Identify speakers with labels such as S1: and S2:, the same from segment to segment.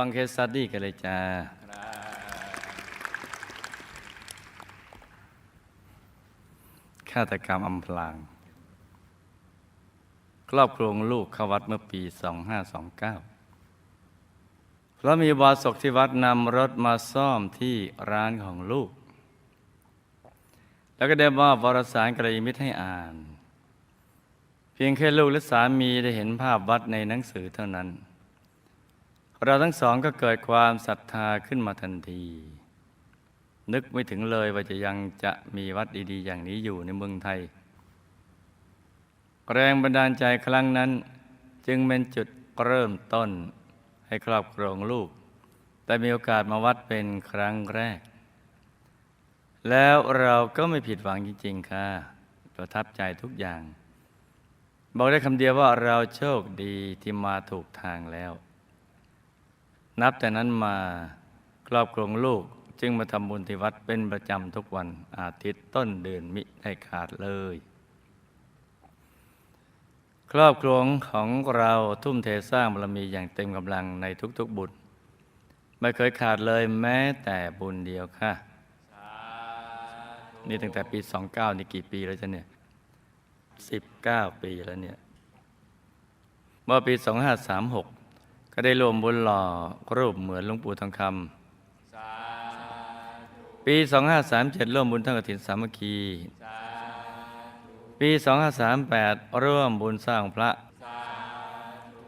S1: ฟังเคสสตัดดี้กันเลยจ้าฆาตกรรมอำพราง ครอบครัวลูกเข้าวัดเมื่อปี 2529 เพราะมีบาสกที่วัดนำรถมาซ่อมที่ร้านของลูก แล้วก็ได้มอบวารสารกระยมิตรให้อ่าน เพียงแค่ลูกและสามีได้เห็นภาพวัดในหนังสือเท่านั้น เราทั้งสองก็เกิดความศรัทธาขึ้นมาทันที นึกไม่ถึงเลยว่าจะยังจะมีวัดดีๆ อย่างนี้อยู่ในเมืองไทย แรงบันดาลใจครั้งนั้น จึงเป็นจุดเริ่มต้นให้ครอบครองลูก แต่มีโอกาสมาวัดเป็นครั้งแรก แล้วเราก็ไม่ผิดหวังจริง ๆ ค่ะประทับใจทุกอย่าง บอกได้คำเดียวว่าเราโชคดีที่มาถูกทางแล้ว นับแต่นั้นมาครอบครัวลูกจึงมาทำบุญที่วัดเป็นประจำทุกวันอาทิตย์ต้นเดือนมิได้ขาดเลย ครอบครัวของเราทุ่มเทสร้างบารมีอย่างเต็มกำลังในทุกๆบุญไม่เคยขาดเลยแม้แต่บุญเดียวค่ะ นี่ตั้งแต่ปี 29 นี่กี่ปีแล้วจ๊ะเนี่ย19 ปีแล้วเนี่ย เมื่อปี 2536 ก็ได้รวมบุญหล่อรูปเหมือนหลวงปู่ทองคำปี 2537 ร่วมบุญทั้งกฐินสามัคคีปี 2538 ร่วมบุญสร้างพระ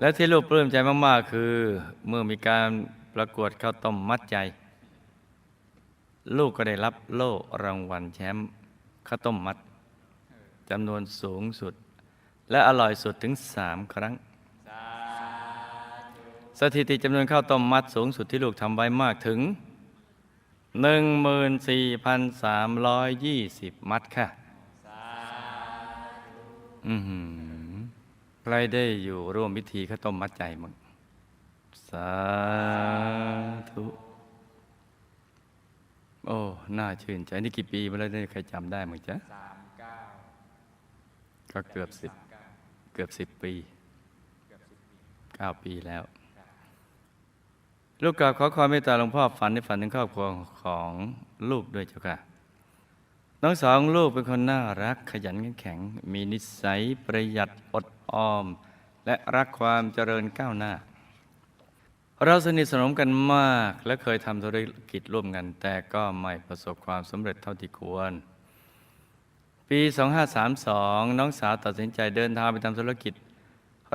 S1: และที่ลูกปลื้มใจมากๆ คือ เมื่อมีการประกวดข้าวต้มมัดใจ ลูกก็ได้รับโล่รางวัลแชมป์ข้าวต้มมัดจำนวนสูงสุด และอร่อยสุดถึงสามครั้ง สถิติจำนวนข้าวต้มมัดสูงสุดที่ลูกทำไว้มากถึง 14,320 มัดค่ะอือหือใครได้อยู่ร่วมพิธีข้าวต้มมัดใจมั้งสาธุ โอ้ น่าชื่นใจ นี่กี่ปีมาแล้วเนี่ยใครจำได้มั้งจ๊ะ
S2: สามเก้า
S1: ก็เกือบสิบ
S2: เก้า
S1: เกือบสิบปี
S2: เกือบสิบปี
S1: เก้าปีแล้ว ลูกกราบขอความเมตตาหลวงพ่อฝันในฝันถึงครอบครัวของลูกด้วยเจ้าค่ะน้องสองลูกเป็นคนน่ารักขยันขันแข็ง มีนิสัยประหยัดอดออม และรักความเจริญก้าวหน้า เราสนิทสนมกันมากและเคยทำธุรกิจร่วมกัน แต่ก็ไม่ประสบความสำเร็จเท่าที่ควร ปี 2532 น้องสาวตัดสินใจเดินทางไปทำธุรกิจ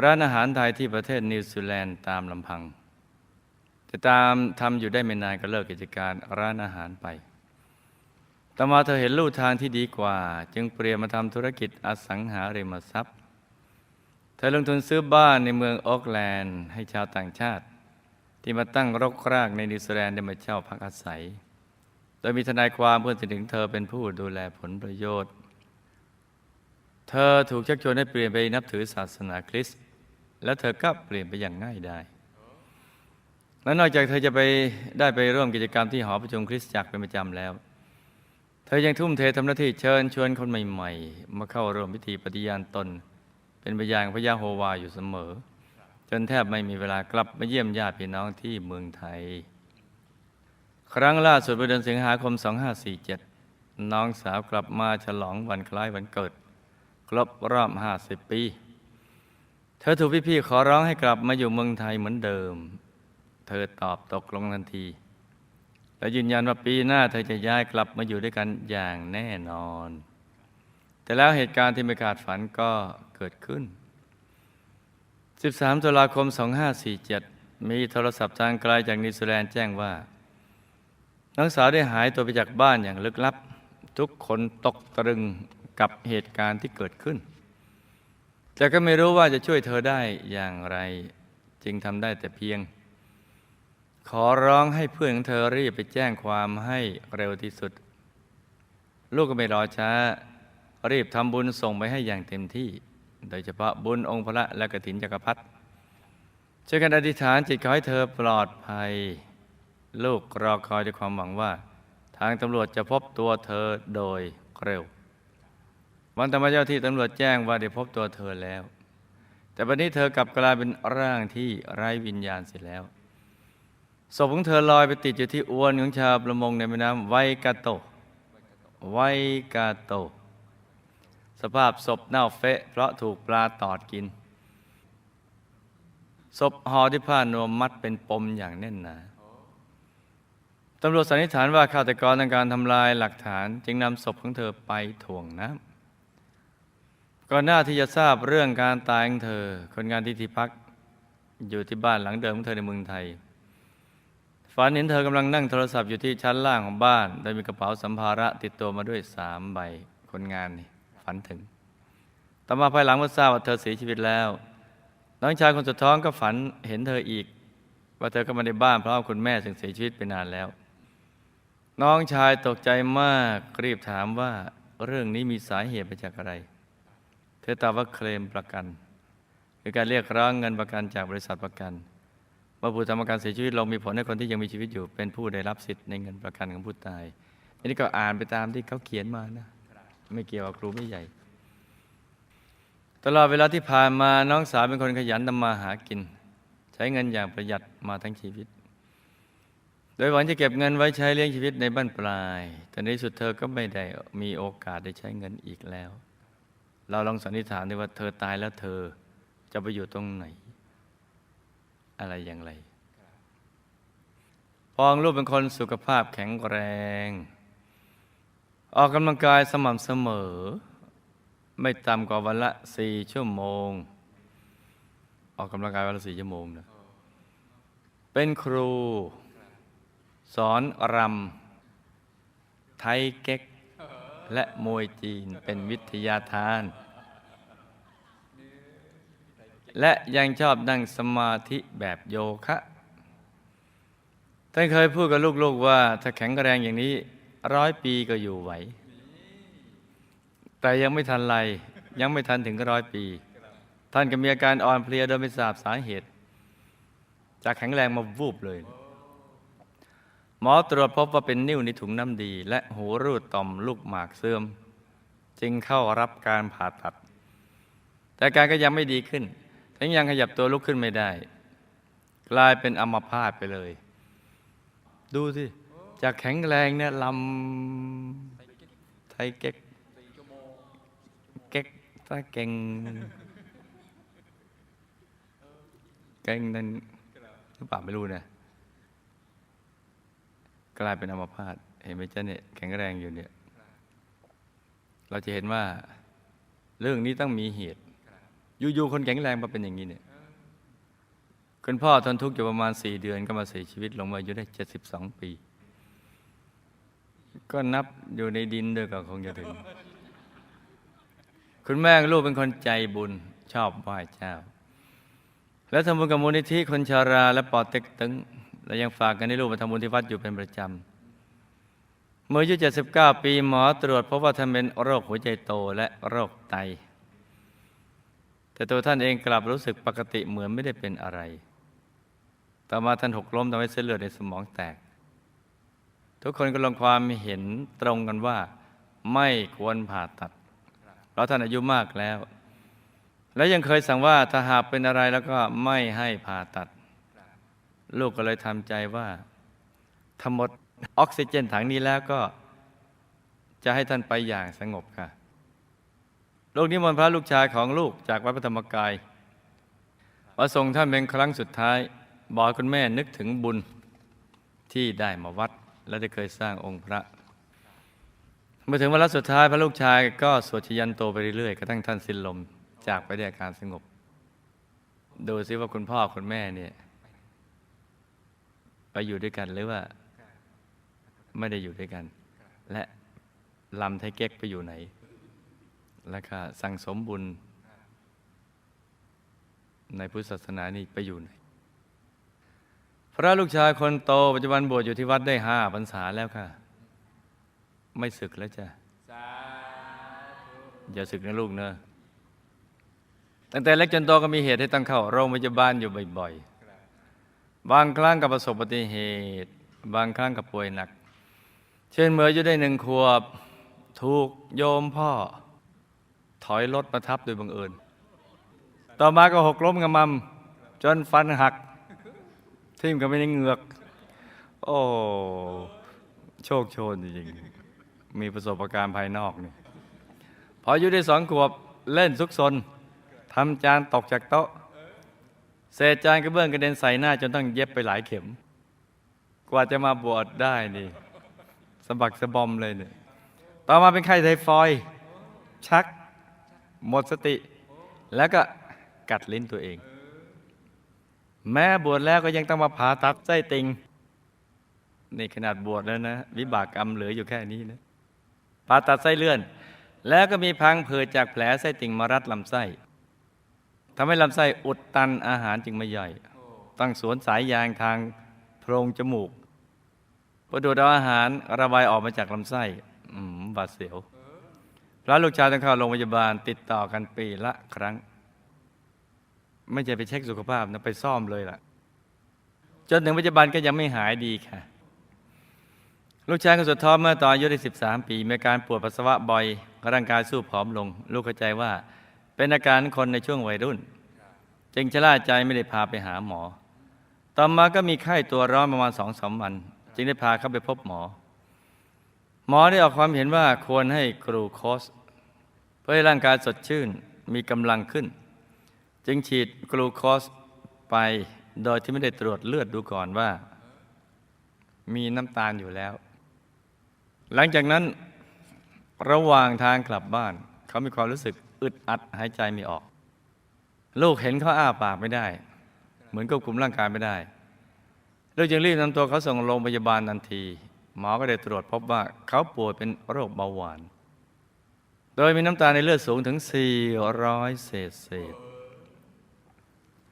S1: ร้านอาหารไทยที่ประเทศนิวซีแลนด์ตามลำพัง แต่ตามทำอยู่ได้ไม่นานก็เลิกกิจการร้านอาหารไป ต่อมาเธอเห็นลู่ทางที่ดีกว่า จึงเปลี่ยนมาทำธุรกิจอสังหาริมทรัพย์ เธอลงทุนซื้อบ้านในเมืองโอกแลนด์ให้ชาวต่างชาติ ที่มาตั้งรกรากในนิวซีแลนด์ได้มาเช่าพักอาศัย โดยมีทนายความเพื่อนสนิทของเธอเป็นผู้ดูแลผลประโยชน์ เธอถูกชักชวนให้เปลี่ยนไปนับถือศาสนาคริสต์และเธอก็เปลี่ยนไปอย่างง่ายได้ และนอกจากเธอจะไปได้ไปร่วมกิจกรรมที่หอประชุมคริสตจักรเป็นประจำแล้ว เธอยังทุ่มเททำหน้าที่เชิญชวนคนใหม่ ๆ มาเข้าร่วมพิธีปฏิญาณตน เป็นพยานพระยาโฮวาอยู่เสมอ จนแทบไม่มีเวลากลับมาเยี่ยมญาติพี่น้องที่เมืองไทย ครั้งล่าสุดเมื่อเดือนสิงหาคม 2547 น้องสาวกลับมาฉลองวันคล้ายวันเกิด ครบรอบ 50 ปี เธอถูกพี่ๆขอร้องให้กลับมาอยู่เมืองไทยเหมือนเดิม เธอตอบตกลงทันที และยืนยันว่าปีหน้าเธอจะย้ายกลับมาอยู่ด้วยกันอย่างแน่นอน แต่แล้วเหตุการณ์ที่ไม่คาดฝันก็เกิดขึ้น 13ตุลาคม 2547 มีโทรศัพท์ทางไกลจากนิวซีแลนด์แจ้งว่าน้องสาวได้หายตัวไปจากบ้านอย่างลึกลับ ทุกคนตกตรึงกับเหตุการณ์ที่เกิดขึ้น แต่ก็ไม่รู้ว่าจะช่วยเธอได้อย่างไร จึงทำได้แต่เพียง ขอร้องให้เพื่อนของเธอรีบไปแจ้งความให้เร็วที่สุด ลูกก็ไม่รอช้า รีบทำบุญส่งไปให้อย่างเต็มที่ โดยเฉพาะบุญองค์พระและกฐินจักรพรรดิช่วยกันอธิษฐานจิตขอให้เธอปลอดภัย ลูกรอคอยด้วยความหวังว่า ทางตำรวจจะพบตัวเธอโดยเร็ว วันต่อมเจ้าที่ตำรวจแจ้งว่าได้พบตัวเธอแล้ว แต่วันนี้เธอกลับกลายเป็นร่างที่ไร้วิญญาณเสียแล้ว ศพของเธอลอยไปติดอยู่ที่อวนของชาวประมงในแม่น้ำไวกาโต ไวกาโต สภาพศพเน่าเฟะ เพราะถูกปลาตอดกิน ศพห่อด้วยผ้านวมมัดเป็นปมอย่างแน่นหนาตำรวจสันนิษฐานว่าฆาตกรต้งการทำลายหลักฐาน จึงนำศพของเธอไปถ่วงน้ำก่อนหน้าที่จะทราบเรื่องการตายของเธอ คนงานที่ที่พัก อยู่ที่บ้านหลังเดิมของเธอในเมืองไทย ฝันเห็นเธอกำลังนั่งโทรศัพท์อยู่ที่ชั้นล่างของบ้าน โดยมีกระเป๋าสัมภาระติดตัวมาด้วยสามใบคนงานนี่ฝันถึง ต่อมาภายหลังเมื่อทราบว่าเธอเสียชีวิตแล้ว น้องชายคนสุดท้องก็ฝันเห็นเธออีก ว่าเธอก็มาในบ้านพร้อมคุณแม่ซึ่งเสียชีวิตไปนานแล้ว น้องชายตกใจมากรีบถามว่าเรื่องนี้มีสาเหตุมาจากอะไร เธอตอบว่าเคลมประกัน คือการเรียกร้องเงินประกันจากบริษัทประกัน มื่อผู้ทำกันเสียชีวิตลงมีผลให้คนที่ยังมีชีวิตอยู่ เป็นผู้ได้รับสิทธิ์ในเงินประกันของผู้ตาย อันนี้ก็อ่านไปตามที่เขาเขียนมานะ ไม่เกี่ยวกับครูไม่ใหญ่ ตลอดเวลาที่ผ่านมาน้องสาวเป็นคนขยันทำมาหากิน ใช้เงินอย่างประหยัดมาทั้งชีวิต โดยหวังจะเก็บเงินไว้ใช้เลี้ยงชีวิตในบ้านปลายแต่ในที่สุดเธอก็ไม่ได้มีโอกาสได้ใช้เงินอีกแล้ว เราลองสันนิษฐานดูว่าเธอตายแล้วเธอจะไปอยู่ตรงไหน อะไรอย่างไรปองรูปเป็นคนสุขภาพแข็งแรง ออกกำลังกายสม่ำเสมอ ไม่ต่ำกว่าวันละสี่ชั่วโมง ออกกำลังกายวันละสี่ชั่วโมงนะเป็นครู สอนรำไทยเก๊ก และมวยจีนเป็นวิทยาทาน และยังชอบนั่งสมาธิแบบโยคะท่านเคยพูดกับลูกๆว่า ถ้าแข็งแรงอย่างนี้ร้อยปีก็อยู่ไหว แต่ยังไม่ทันไร ยังไม่ทันถึงร้อยปี ท่านก็มีอาการอ่อนเพลียโดยไม่ทราบสาเหตุ จากแข็งแรงมาวูบเลย หมอตรวจพบว่าเป็นนิ่วในถุงน้ำดี และหูรูดต่อมลูกหมากเสื่อม จึงเข้ารับการผ่าตัด แต่การก็ยังไม่ดีขึ้น ทั้งยังขยับตัวลุกขึ้นไม่ได้ กลายเป็นอัมพาตไปเลย ดูสิ จากแข็งแรงเนี่ยลำไทยเก๊กเก๊กถ้าเก่งเก่งนั่นหรือเปล่าไม่รู้นะกลายเป็นอัมพาตเห็นไหมเจ๊ะเนี่ยแข็งแรงอยู่เนี่ย เราจะเห็นว่าเรื่องนี้ต้องมีเหตุ อยู่ๆคนแข็งแรงมาเป็นอย่างนี้เนี่ยคุณพ่อทนทุกข์อยู่ประมาณสี่เดือนก็มาเสียชีวิตลงมาอายุได้เจ็ดสิบสองปี ก็นับอยู่ในดินด้วยก็คงจะถึง คุณแม่ลูกเป็นคนใจบุญชอบไหว้เจ้า และทำบุญกับมูลนิธิคนชาราและปอเต็กตึงและยังฝากกันให้ลูกมาทำบุญที่วัดอยู่เป็นประจำเมื่ออายุ79ปีหมอตรวจพบว่าท่านเป็นโรคหัวใจโตและโรคไต แต่ตัวท่านเองกลับรู้สึกปกติเหมือนไม่ได้เป็นอะไร ต่อมาท่านหกล้มทำให้เส้นเลือดในสมองแตก ทุกคนก็ลงความเห็นตรงกันว่า ไม่ควรผ่าตัด เพราะท่านอายุมากแล้ว และยังเคยสั่งว่าถ้าหากเป็นอะไรแล้วก็ไม่ให้ผ่าตัด ลูกก็เลยทำใจว่าถ้าหมดออกซิเจนถังนี้แล้วก็จะให้ท่านไปอย่างสงบค่ะ ลูกนิมนต์พระลูกชายของลูกจากวัดพระธรรมกายมาส่งท่านเป็นครั้งสุดท้ายบอกคุณแม่นึกถึงบุญที่ได้มาวัด และได้เคยสร้างองค์พระเมื่อถึงวันสุดท้ายพระลูกชายก็สวดชยันโตไปเรื่อยๆกระทั่งท่านสิ้นลมจากไปด้วยอาการสงบ ดูซิว่าคุณพ่อคุณแม่เนี่ยไปอยู่ด้วยกันหรือว่า ไม่ได้อยู่ด้วยกัน และลำไทเก๊กไปอยู่ไหน แล้วก็สั่งสมบุญ ในพุทธศาสนานี่ไปอยู่ไหน พระลูกชายคนโตปัจจุบันบวชอยู่ที่วัดได้ห้าพรรษาแล้วค่ะ ไม่ศึกแล้วจ้ะ
S2: สาธุ
S1: อย่าศึกนะลูกเนอะตั้งแต่เล็กจนโตก็มีเหตุให้ต้องเข้าโรงพยาบาลอยู่บ่อยๆ บางครั้งก็ประสบอุบัติเหตุ บางครั้งก็ป่วยหนัก เช่นเมื่ออายุได้หนึ่งขวบ ถูกโยมพ่อ ถอยรถมาทับโดยบังเอิญ ต่อมาก็หกล้มกระมำจนฟันหัก ทิ่มก็ไม่ได้เหงือก โอ้โชคโชนจริงๆ มีประสบการณ์ภายนอกนี่พออายุได้สองขวบเล่นซุกซนทำจานตกจากโต๊ะเศษจานกระเบื้องกระเด็นใส่หน้า จนต้องเย็บไปหลายเข็ม กว่าจะมาบวชได้นี่สะบักสะบอมเลยเนี่ยต่อมาเป็นไข้ไทฟอย ชัก หมดสติ แล้วก็กัดลิ้นตัวเอง แม้บวชแล้วก็ยังต้องมาผ่าตัดไส้ติ่งนี่ขนาดบวชแล้วนะ วิบากกรรมเหลืออยู่แค่นี้นะผ่าตัดไส้เลื่อน แล้วก็มีพังเผืดจากแผลไส้ติ่งมารัดลำไส้ทำให้ลำไส้อุดตันอาหารจึงไม่ย่อยต้องสวนสายยางทางโพรงจมูกพอดูดเอาอาหารระบายออกมาจากลำไส้อืมบาดเสียว พระลูกชายต้องเข้าโรงพยาบาลติดต่อกันปีละครั้ง ไม่ใช่ไปเช็คสุขภาพนะไปซ่อมเลยล่ะ จนถึงปัจจุบันก็ยังไม่หายดีค่ะ ลูกชายคนสุดท้อเมื่อตอนอายุได้13 ปีมีอาการปวดปัสสาวะบ่อยร่างกายสู้ผอมลง ลูกเข้าใจว่า เป็นอาการคนในช่วงวัยรุ่น จึงชะล่าใจไม่ได้พาไปหาหมอ ต่อมาก็มีไข้ตัวร้อนประมาณสองสามวัน จึงได้พาเข้าไปพบหมอ หมอได้ออกความเห็นว่าควรให้กรูโคสเพื่อให้ร่างกายสดชื่นมีกำลังขึ้น จึงฉีดกลูโคสไปโดยที่ไม่ได้ตรวจเลือดดูก่อนว่า มีน้ำตาลอยู่แล้ว หลังจากนั้นระหว่างทางกลับบ้าน เขามีความรู้สึกอึดอัดหายใจไม่ออก ลูกเห็นเขาอ้าปากไม่ได้ เหมือนควบคุมร่างกายไม่ได้ลูกจึงรีบนำตัวเขาส่งโรงพยาบาลทันที หมอก็ได้ตรวจพบว่าเขาป่วยเป็นโรคเบาหวาน โดยมีน้ำตาในเลือดสูงถึง 400 เศษเศษ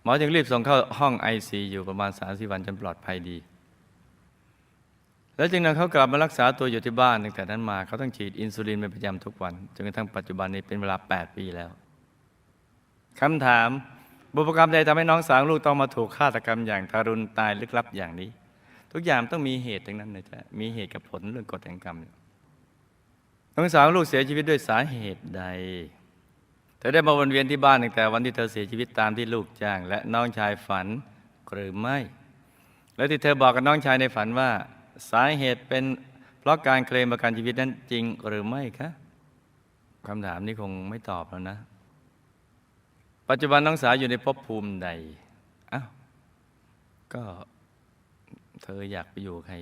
S1: หมอจึงรีบส่งเข้าห้องไอซีอยู่ประมาณ30วันจนปลอดภัยดี แล้วจึงนำเขากลับมารักษาตัวอยู่ที่บ้านตั้งแต่นั้นมาเขาต้องฉีดอินซูลินเป็นประจำทุกวันจนกระทั่งปัจจุบันนี้เป็นเวลา 8 ปีแล้วคำถามบุพกรรมใดทำให้น้องสาวลูกต้องมาถูกฆาตกรรมอย่างทารุณตายลึกลับอย่างนี้ ทุกอย่างต้องมีเหตุทั้งนั้นนะจ๊ะมีเหตุกับผลเรื่องกฎแห่งกรรมน้องสาวลูกเสียชีวิตด้วยสาเหตุใด เธอได้มาวนเวียนที่บ้านตั้งแต่วันที่เธอเสียชีวิตตามที่ลูกจ้าง และน้องชายฝันหรือไม่ แล้วที่เธอบอกกับน้องชายในฝันว่า สาเหตุเป็นเพราะการเคลมประกันชีวิตนั้นจริงหรือไม่คะคำถามนี้คงไม่ตอบแล้วนะ ปัจจุบันน้องสาวอยู่ในภพภูมิใดอ้าวก็ ออยากไปอยู่ใคร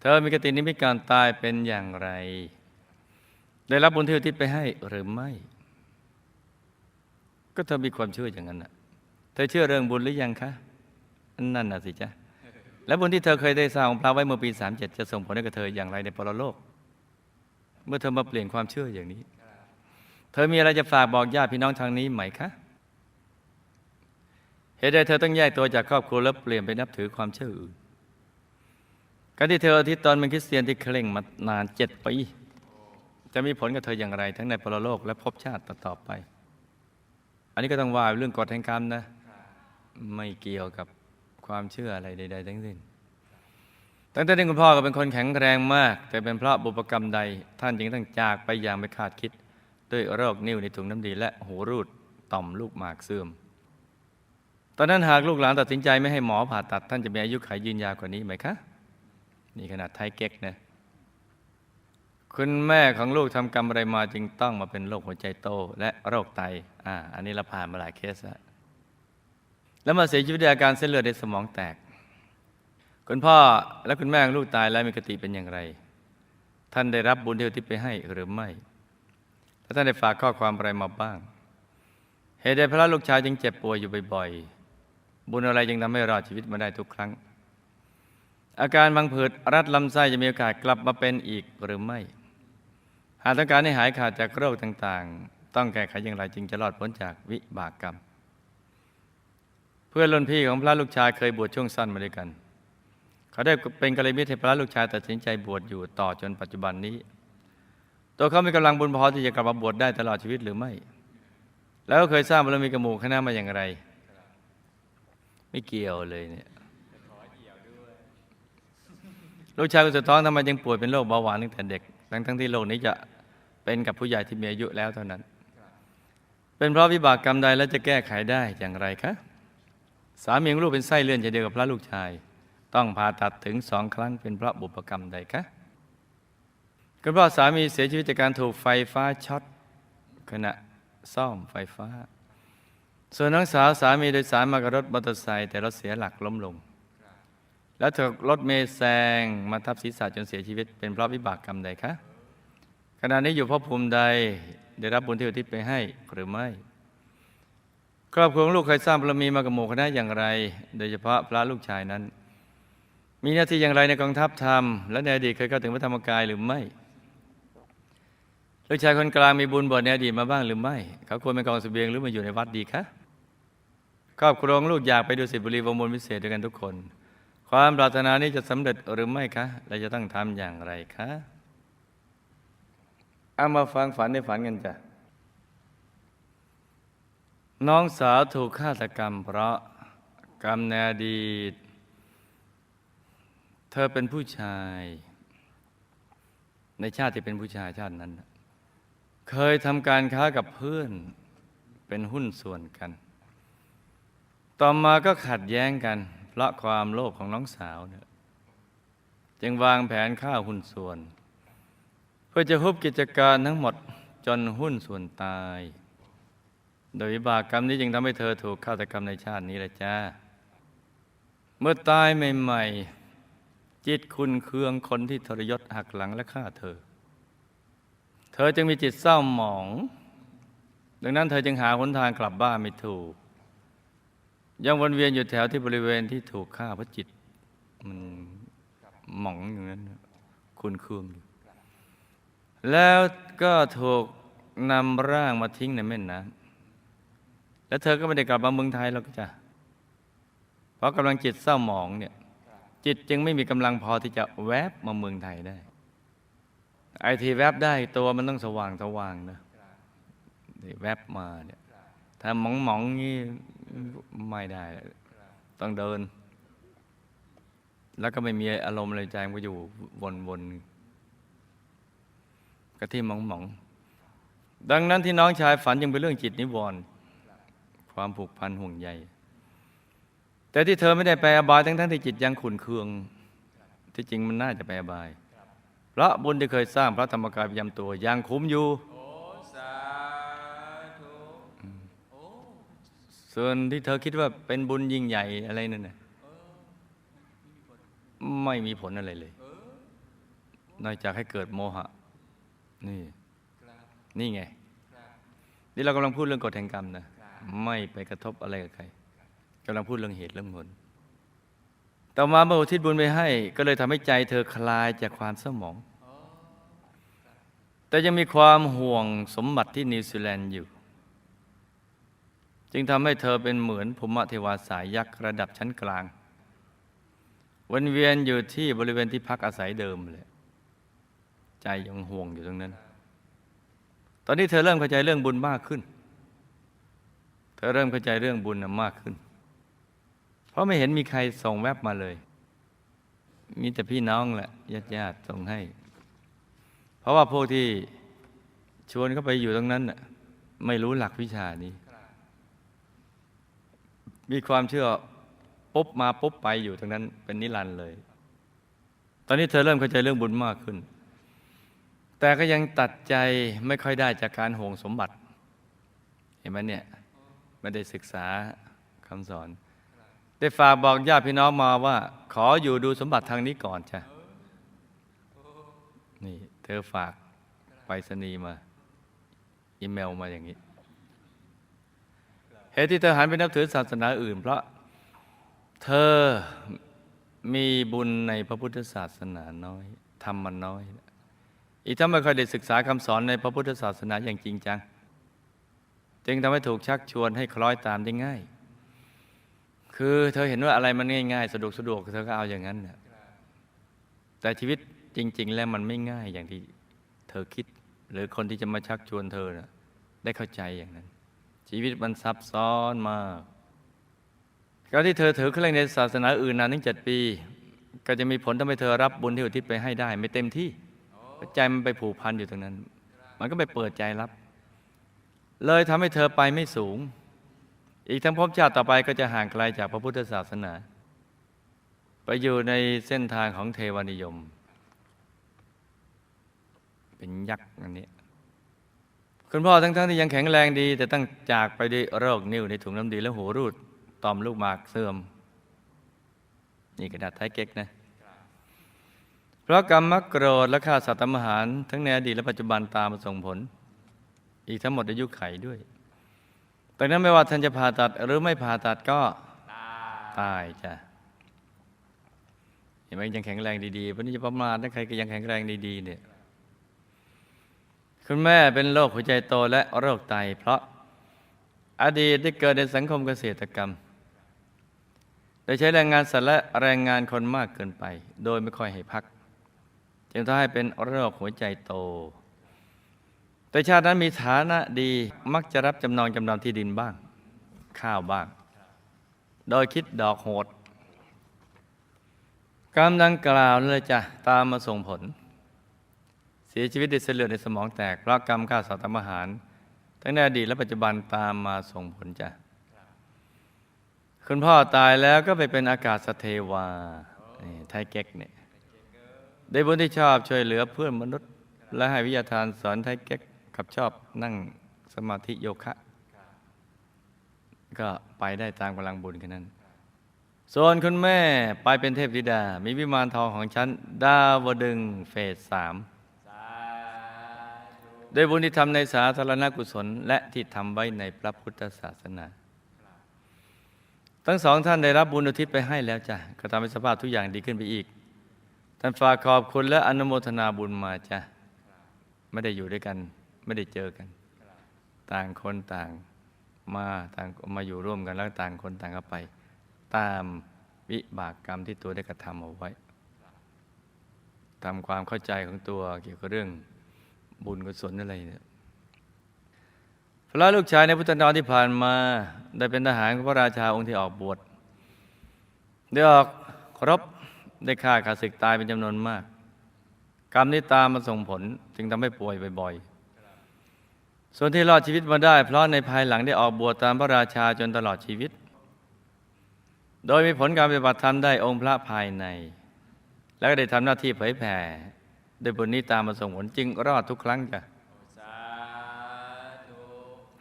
S1: เธอมีกตินิมิตการตายเป็นอย่างไร ได้รับบุญที่อุทิศไปให้หรือไม่ ก็เธอมีความเชื่ออย่างนั้นน่ะ เธอเชื่อเรื่องบุญหรือยังคะนั่นน่ะสิจ๊ะและบุญที่เธอเคยได้สร้างของพระไว้เมื่อปี 37 จะส่งผลให้กับเธออย่างไรในปรโลก เมื่อเธอมาเปลี่ยนความเชื่ออย่างนี้ เธอมีอะไรจะฝากบอกญาติพี่น้องทางนี้ไหมคะ เหตุใดเธอต้องแยกตัวจากครอบครัวแล้วเปลี่ยนไปนับถือความเชื่ออื่น การที่เธอทิตย์ตอนเป็นคริสเตียนที่เคร่งมานานเจ็ดปีจะมีผลกับเธออย่างไร ทั้งในปรโลกและภพชาติต่อไป อันนี้ก็ต้องว่าเรื่องกฎแห่งกรรมนะ ไม่เกี่ยวกับความเชื่ออะไรใด ๆ ทั้งสิ้น ตั้งแต่ที่คุณพ่อก็เป็นคนแข็งแรงมาก แต่เป็นเพราะบุพกรรมใด ท่านจึงต้องจากไปอย่างไม่คาดคิด ด้วยโรคนิ่วในถุงน้ำดีและหูรูดต่อมลูกหมากเสื่อม ตอนนั้นหากลูกหลานตัดสินใจไม่ให้หมอผ่าตัด ท่านจะมีอายุขัยยืนยาวกว่านี้ไหมคะ นี่ขนาดไทยเก๊กนะคุณแม่ของลูกทำกรรมอะไรมาจึงต้องมาเป็นโรคหัวใจโต และโรคไตอ่าอันนี้เราผ่านมาหลายเคสแล้วแล้วมาเสียชีวิตด้วยอาการเส้นเลือดในสมองแตก คุณพ่อและคุณแม่ของลูกตายแล้วมีกติเป็นอย่างไร ท่านได้รับบุญที่อุทิศไปให้หรือไม่และท่านได้ฝากข้อความอะไรมาบ้าง เหตุใดพระลูกชายจึงเจ็บป่วยอยู่บ่อยๆ บุญอะไรจึงทำให้รอดชีวิตมาได้ทุกครั้ง อาการพังผืดรัดลำไส้จะมีโอกาสกลับมาเป็นอีกหรือไม่ หากต้องการให้หายขาดจากโรคต่างๆ ต้องแก้ไขอย่างไรจึงจะรอดพ้นจากวิบากกรรม เพื่อนรุ่นพี่ของพระลูกชายเคยบวชช่วงสั้นมาด้วยกัน เขาได้เป็นกัลยาณมิตรให้พระลูกชายตัดสินใจบวชอยู่ต่อจนปัจจุบันนี้ตัวเขามีกำลังบุญพอที่จะกลับมาบวชได้ตลอดชีวิตหรือไม่ แล้วเคยสร้างบารมีกระหมู่คณะมาอย่างไร ไม่เกี่ยวเลยเนี่ยลูกชายคนสุดท้องทำไมยังป่วยเป็นโรคเบาหวานตั้งแต่เด็ก ทั้งทั้งที่โรคนี้จะเป็นกับผู้ใหญ่ที่มีอายุแล้วเท่านั้น เป็นเพราะวิบากกรรมใดและจะแก้ไขได้อย่างไรคะ สามีของลูกเป็นไส้เลื่อนเช่นเดียวกับพระลูกชาย ต้องผ่าตัดถึงสองครั้งเป็นเพราะบุพกรรมใดคะก็เพราะสามีเสียชีวิตจากการถูกไฟฟ้าช็อตขณะซ่อมไฟฟ้า ส่วนน้องสาวสามีโดยสารมากับรถมอเตอร์ไซค์แต่รถเสียหลักล้มลง แล้วถูกรถเมล์แซงมาทับศีรษะจนเสียชีวิต เป็นเพราะวิบากกรรมใดคะขณะนี้อยู่ภพภูมิใดได้รับบุญที่อุทิศไปให้หรือไม่ ครอบครัวของลูกเคยสร้างบารมีมากับหมู่คณะอย่างไร โดยเฉพาะพระลูกชายนั้น มีหน้าที่อย่างไรในกองทัพธรรม และในอดีตเคยเข้าถึงพระธรรมกายหรือไม่ลูกชายคนกลางมีบุญบวชในอดีตมาบ้างหรือไม่ เขาควรเป็นกองเสบียงหรือมาอยู่ในวัดดีคะ ครอบครัวของลูกอยากไปดูสิบุรีวงมวลวิเศษด้วยกันทุกคน ความปรารถนานี้จะสำเร็จหรือไม่คะและจะต้องทำอย่างไรคะเอามาฟังฝันในฝันกันจ้ะน้องสาวถูกฆาตกรรม เพราะกรรมในอดีต เธอเป็นผู้ชาย ในชาติที่เป็นผู้ชายชาตินั้น เคยทำการค้ากับเพื่อนเป็นหุ้นส่วนกัน ต่อมาก็ขัดแย้งกัน เพราะความโลภของน้องสาวเนี่ยจึงวางแผนฆ่าหุ้นส่วน เพื่อจะฮุบกิจการทั้งหมดจนหุ้นส่วนตาย โดยวิบากกรรมนี้จึงทำให้เธอถูกฆาตกรรมในชาตินี้ละจ้า เมื่อตายใหม่ๆ จิตคุณเคืองคนที่ทรยศหักหลังและฆ่าเธอ เธอจึงมีจิตเศร้าหมอง ดังนั้นเธอจึงหาหนทางกลับบ้านไม่ถูก ยังวนเวียนอยู่แถวที่บริเวณที่ถูกฆ่าเพราะจิต มันหมองอย่างนั้นคุณเคืองอยู่แล้วก็ถูกนำร่างมาทิ้งในแม่น้ำแล้วเธอก็ไม่ได้กลับมาเมืองไทยหรอกจ้ะเพราะกำลังจิตเศร้าหมองเนี่ย จิตจึงไม่มีกำลังพอที่จะแวบมาเมืองไทยได้ ไอทีแวบได้ตัวมันต้องสว่างสว่างนะแวบมาเนี่ยถ้าหมองมองๆงี้ ไม่ได้ ต้องเดิน แล้วก็ไม่มีอารมณ์อะไรใจมันก็อยู่วนๆก็ที่มองมองๆดังนั้นที่น้องชายฝันยังเป็นเรื่องจิตนิวรณ์ความผูกพันห่วงใยแต่ที่เธอไม่ได้ไปอบายทั้งๆที่จิตยังขุนเคือง ที่จริงมันน่าจะไปอบายเพราะบุญที่เคยสร้างพระธรรมกายประจำตัวยังคุ้มอยู่
S2: ส่
S1: วนที่เธอคิดว่าเป็นบุญยิ่งใหญ่อะไรนั่นน่ะไม่มีผลอะไรเลยนอกจากให้เกิดโมหะ นี่ นี่ไง นี่เรากำลังพูดเรื่องกฎแห่งกรรมนะไม่ไปกระทบอะไรกับใครกำลังพูดเรื่องเหตุเรื่องผลต่อมาเมื่ออุทิศบุญไปให้ ก็เลยทำให้ใจเธอคลายจากความเศร้าหมอง แต่ยังมีความห่วงสมบัติที่นิวซีแลนด์อยู่ จึงทำให้เธอเป็นเหมือนภูมิเทวาสายยักษ์ระดับชั้นกลางวนเวียนอยู่ที่บริเวณที่พักอาศัยเดิมเลยใจยังห่วงอยู่ตรงนั้น ตอนนี้เธอเริ่มเข้าใจเรื่องบุญมากขึ้น เธอเริ่มเข้าใจเรื่องบุญมากขึ้น เพราะไม่เห็นมีใครส่งแวบมาเลย มีแต่พี่น้องแหละญาติญาติส่งให้ เพราะว่าพวกที่ชวนเขาไปอยู่ตรงนั้นน่ะไม่รู้หลักวิชานี้ มีความเชื่อปุ๊บมาปุ๊บไปอยู่ตรงนั้นเป็นนิรันดร์เลย ตอนนี้เธอเริ่มเข้าใจเรื่องบุญมากขึ้น แต่ก็ยังตัดใจไม่ค่อยได้จากการห่วงสมบัติ เห็นไหมเนี่ยไม่ได้ศึกษาคำสอน ได้ฝากบอกญาติพี่น้องมาว่า ขออยู่ดูสมบัติทางนี้ก่อนจ้ะนี่เธอฝากไปรษณีย์มา อีเมลมาอย่างนี้ เหตุที่เธอหันไปนับถือศาสนาอื่น เพราะเธอมีบุญในพระพุทธศาสนาน้อยทำมันน้อย อีกทั้งไม่ค่อยได้ศึกษาคำสอนในพระพุทธศาสนาอย่างจริงจัง จึงทำให้ถูกชักชวนให้คล้อยตามได้ง่าย คือเธอเห็นว่าอะไรมันง่ายๆ สะดวกสะดวกเธอก็เอาอย่างนั้นนะแต่ชีวิตจริง ๆ แล้วมันไม่ง่ายอย่างที่เธอคิด หรือคนที่จะมาชักชวนเธอนะได้เข้าใจอย่างนั้น ชีวิตมันซับซ้อนมากการที่เธอถือเครื่องในศาสนาอื่นนานถึงเจ็ดปี ก็จะมีผลทำให้เธอรับบุญที่อุทิศไปให้ได้ ไม่เต็มที่ใจมันไปผูกพันอยู่ตรงนั้น มันก็ไปเปิดใจรับ เลยทำให้เธอไปไม่สูง อีกทั้งภพชาติต่อไปก็จะห่างไกลจากพระพุทธศาสนา ไปอยู่ในเส้นทางของเทวานิยม เป็นยักษ์อันนี้ คุณพ่อทั้งๆที่ยังแข็งแรงดี แต่ต้องจากไปด้วยโรคนิ่วในถุงน้ำดีและหูรูดต่อมลูกหมากเสื่อม นี่กระดาษไทยเก๊กนะ เพราะกรรมมักโกรธและฆ่าสัตว์ทำอาหาร ทั้งในอดีตและปัจจุบันตามมาส่งผล อีกทั้งหมดอายุไขด้วยดังนั้นไม่ว่าท่านจะผ่าตัดหรือไม่ผ่าตัดก็ตายจ้ะเห็นไหมยังแข็งแรงดีๆเพราะนี่จะประมาทนะใครก็ยังแข็งแรงดีๆเนี่ย คุณแม่เป็นโรคหัวใจโตและโรคไต เพราะอดีตได้เกิดในสังคมเกษตรกรรม โดยใช้แรงงานสัตว์และแรงงานคนมากเกินไป โดยไม่ค่อยให้พัก จึงทำให้เป็นโรคหัวใจโต แต่ชาตินั้นมีฐานะดีมักจะรับจำนองจำนำที่ดินบ้าง ข้าวบ้าง โดยคิดดอกโหดกรรมดังกล่าวเลยจ้ะตามมาส่งผล สียชีวิตด้วยเส้นเลือดในสมองแตกเพราะกรรมฆ่าสัตว์ทำอาหาร ทั้งในอดีตและปัจจุบันตามมาส่งผลจ้ะคุณพ่อตายแล้วก็ไปเป็นอากาศสเทวาไทยเก๊กเนี่ยได้บุญที่ชอบช่วยเหลือเพื่อนมนุษย์ และให้วิทยาทานสอนไทยเก๊กกับชอบนั่งสมาธิโยคะ ก็ไปได้ตามกำลังบุญแค่นั้น ส่วนคุณแม่ไปเป็นเทพธิดา มีวิมานทองของฉันดาวดึงเฟสสาม โดยบุญที่ทำในสาธารณกุศล และที่ทำไว้ในพระพุทธศาสนา ทั้งสองท่านได้รับบุญอุทิศไปให้แล้วจ้ะก็ทำให้สภาพทุกอย่างดีขึ้นไปอีก ท่านฝากขอบคุณและอนุโมทนาบุญมาจ้ะไม่ได้อยู่ด้วยกัน ไม่ได้เจอกัน ต่างคนต่างมาต่างมาอยู่ร่วมกันแล้วต่างคนต่างก็ไป ตามวิบากกรรมที่ตัวได้กระทำเอาไว้ทำความเข้าใจของตัวเกี่ยวกับเรื่อง บุญกุศลอะไรเนี่ยพระลูกชายในพุทธนามที่ผ่านมา ได้เป็นทหารของพระราชาองค์ที่ออกบวชได้ออกรบได้ฆ่าขาศึกตายเป็นจำนวนมาก กรรมนี้ตามมาส่งผลจึงทำให้ป่วยบ่อยๆ ส่วนที่รอดชีวิตมาได้ เพราะในภายหลังได้ออกบวชตามพระราชาจนตลอดชีวิต โดยมีผลการปฏิบัติธรรมได้องค์พระภายใน แล้วก็ได้ทำหน้าที่เผยแผ่ โดยบุญนี้ตามมาส่งผลจึงรอดทุกครั้งจ้ะ
S2: สาธุ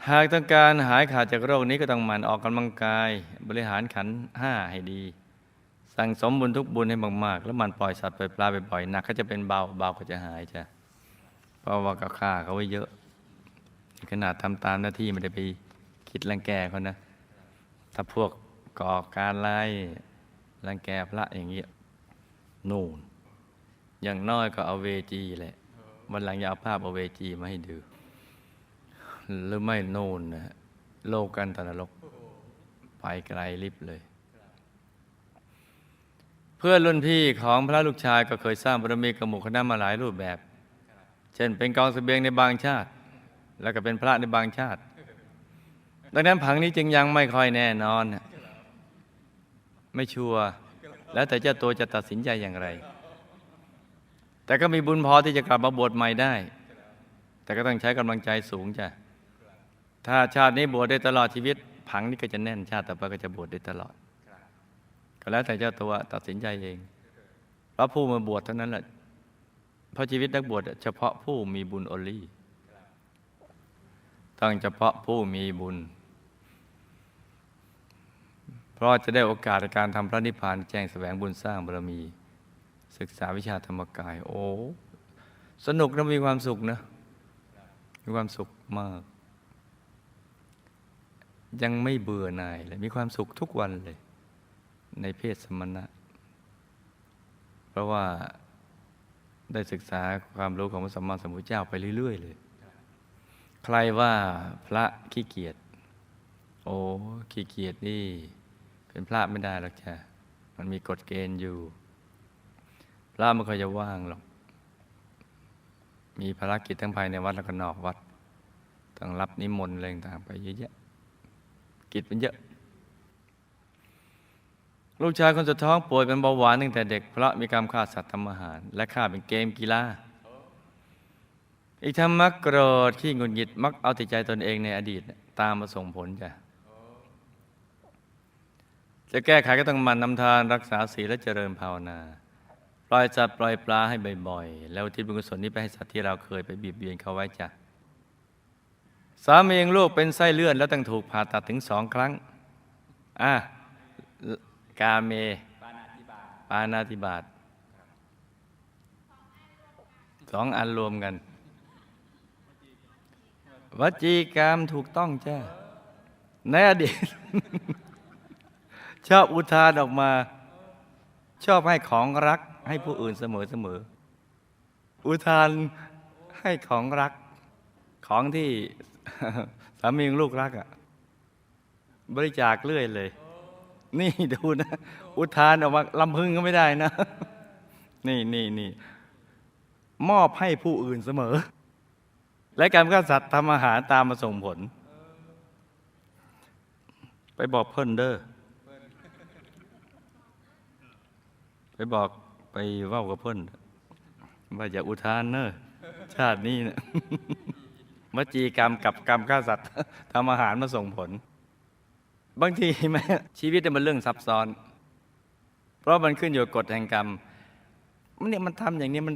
S1: หากต้องการหายขาดจากโรคนี้ก็ต้องหมั่นออกกำลังกาย บริหารขันธ์ห้าให้ดี สั่งสมบุญทุกบุญให้มากๆ แล้วหมันปล่อยสัตว์ปล่อยปลาบ่อยๆหนักก็จะเป็นเบาเบาก็จะหายจ้ะเพราะว่าก็ฆ่าเขาไว้เยอะ ขนาดทำตามหน้าที่ไม่ได้ไปคิดรังแกเขานะ ถ้าพวกก่อการไล่ายรังแกพระอย่างเงี้ยนู่น อย่างน้อยก็เอาเวจีแหละวันหลังอย่าเอาภาพเอาเวจีมาให้ดูหรือไม่โน่นนะฮะโลกกันตนรกไปไกลลิบเลย เพื่อนรุ่นพี่ของพระลูกชายก็เคยสร้างบารมีกับหมู่คณะมาหลายรูปแบบ เช่นเป็นกองเสบียงในบางชาติ แล้วก็เป็นพระในบางชาติ ดังนั้นผังนี้จึงยังไม่ค่อยแน่นอน ไม่ชัวร์แล้วแต่เจ้าตัวจะตัดสินใจอย่างไร แต่ก็มีบุญพอที่จะกลับมาบวชใหม่ได้ แต่ก็ต้องใช้กำลังใจสูงจ้ะถ้าชาตินี้บวชได้ตลอดชีวิต ผังนี้ก็จะแน่นชาติต่อไปก็จะบวชได้ตลอด ก็แล้วแต่เจ้าตัวตัดสินใจเองเพราะผู้มาบวชเท่านั้นแหละเพราะชีวิตนักบวชเฉพาะผู้มีบุญโอลี่ต้องเฉพาะผู้มีบุญ เพราะจะได้โอกาสในการทำพระนิพพานแจ้งแสวงบุญสร้างบารมี ศึกษาวิชาธรรมกาย โอ้สนุกนะมีความสุขนะ มีความสุขมาก ยังไม่เบื่อหน่ายเลยมีความสุขทุกวันเลย ในเพศสมณะ เพราะว่าได้ศึกษาความรู้ของพระสัมมาสัมพุทธเจ้าไปเรื่อย ๆ เลย ใครว่าพระขี้เกียจโอ้ขี้เกียจนี่ เป็นพระไม่ได้หรอกจ้ะมันมีกฎเกณฑ์อยู่ พระไม่ค่อยจะว่างหรอก มีภารกิจทั้งภายในวัดแล้วก็นอกวัด ต้องรับนิมนต์อะไรต่างๆไปเยอะแยะ กิจมันเยอะ ลูกชายคนสุดท้องป่วยเป็นเบาหวานตั้งแต่เด็ก เพราะมีการฆ่าสัตว์ทำอาหาร และฆ่าเป็นเกมกีฬา อีกทั้งมักโกรธขี้งุดหงิดมักเอาแต่ใจตนเองในอดีต ตามมาส่งผลจ้ะจะแก้ไขก็ต้องมันนำทานรักษาศีลและเจริญภาวนา ล่อยสัตว์ปล่อยปลาให้บ่อยๆ แล้วทิศบุญกุศลนี้ไปให้สัตว์ที่เราเคยไปบีบเบียนเขาไว้จ้ะสามีเองลูกเป็นไส้เลื่อนแล้วต้องถูกผ่าตัดถึงสองครั้งอะกาเม
S2: ปานาธิบาต
S1: ปานาธิบาตสองอันรวมกันวจีกรรมถูกต้องจ้าในอดีตชอบอุทานออกมา ชอบให้ของรัก ให้ผู้อื่นเสมอเสมอ อุทานให้ของรักของที่สามีลูกรักอะบริจาคเรื่อยเลย นี่ดูนะ อุทานออกมาลำพึงก็ไม่ได้นะ นี่นี่นี่มอบให้ผู้อื่นเสมอ และการฆ่าสัตว์ทำอาหารตามมาส่งผล ไปบอกเพิ่นเด้อไปบอก ไปว่ากับเพิ่นว่าอย่าอุทานเนอะชาตินี้นะวจีกรรมกับกรรมฆ่าสัตว์ทำอาหารมาส่งผล บางทีแม้ชีวิตมันเรื่องซับซ้อน เพราะมันขึ้นอยู่กับกฎแห่งกรรม มันเนี่ยมันทำอย่างนี้มัน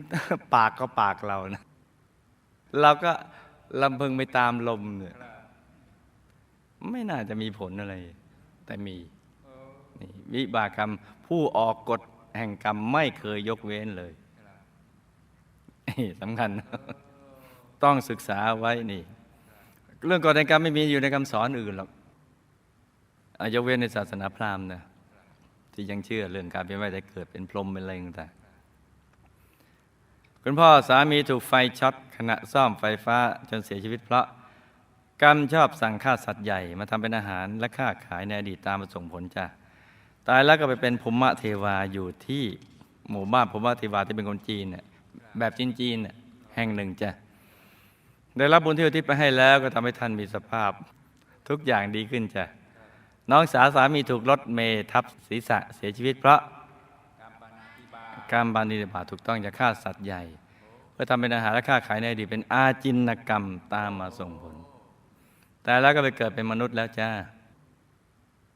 S1: ปากก็ปากเรานะ เราก็ลำพึงไปตามลมเนี่ยไม่น่าจะมีผลอะไร แต่มีนี่วิบากกรรมผู้ออกกฎ แห่งกรรมไม่เคยยกเว้นเลยนี่สำคัญ ต้องศึกษาไว้นี่ เรื่องกฎแห่งกรรมไม่มีอยู่ในคำสอนอื่นหรอกอายกเว้นในศาสนาพราหมณ์นะที่ยังเชื่อเรื่องการเป็นไว้แต่เกิดเป็นพรหมเป็นอะไรต่างๆคุณพ่อสามีถูกไฟช็อตขณะซ่อมไฟฟ้าจนเสียชีวิตเพราะกรรมชอบสั่งฆ่าสัตว์ใหญ่มาทำเป็นอาหารและฆ่าขายในอดีตตามมาส่งผลจ้ะ ตายแล้วก็ไปเป็นภูมิเทวาอยู่ที่หมู่บ้านภูมิเทวาที่เป็นคนจีนเนี่ยแบบจีนๆเนี่ยแห่งหนึ่งจ้ะได้รับบุญที่อุทิศไปให้แล้วก็ทำให้ท่านมีสภาพทุกอย่างดีขึ้นจ้ะน้องสาวสามีถูกรถเมทับศีรษะเสียชีวิตเพราะ
S2: กา
S1: รบานิบาถูกต้องจะฆ่าสัตว์ใหญ่ เพื่อทำเป็นอาหารและฆ่าขายในอดีตเป็นอาจินกรรมตามมาส่งผล แต่แล้วก็ไปเกิดเป็นมนุษย์แล้วจ้า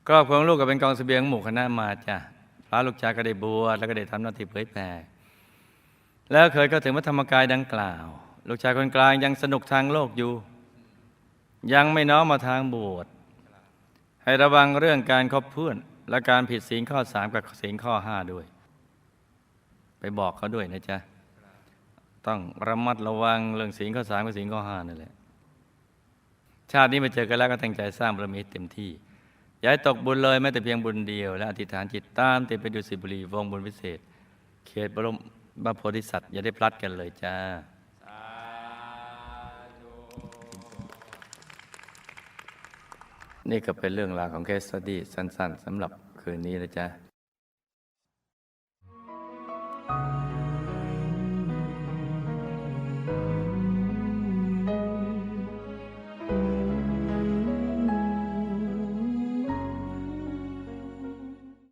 S1: ครอบครัวของลูกก็เป็นกองเสบียงหมู่คณะมาจ้าพระลูกชายก็ได้บวชแล้วก็ได้ทำหน้าที่เผยแผ่แล้วเคยเข้าถึงพระธรรมกายดังกล่าว ลูกชายคนกลางยังสนุกทางโลกอยู่ ยังไม่น้อมมาทางบวชให้ระวังเรื่องการคบเพื่อน และการผิดศีลข้อสามกับศีลข้อห้าด้วย ไปบอกเขาด้วยนะจ๊ะต้องระมัดระวังเรื่องศีลข้อสามกับศีลข้อห้านั่นแหละชาตินี้มาเจอกันแล้วก็ตั้งใจสร้างบารมีเต็มที่ ย่ายตกบุญเลยแม้แต่เพียงบุญเดียว และอธิษฐานจิตตามติดไปดูสิบุรีวงบุญพิเศษ เขตบรมบโพธิสัตว์อย่าได้พลัดกันเลยจ้า
S2: สาธุ
S1: นี่ก็เป็นเรื่องราวของเคสสตี้สั้น ๆสำหรับคืนนี้นะจ๊ะ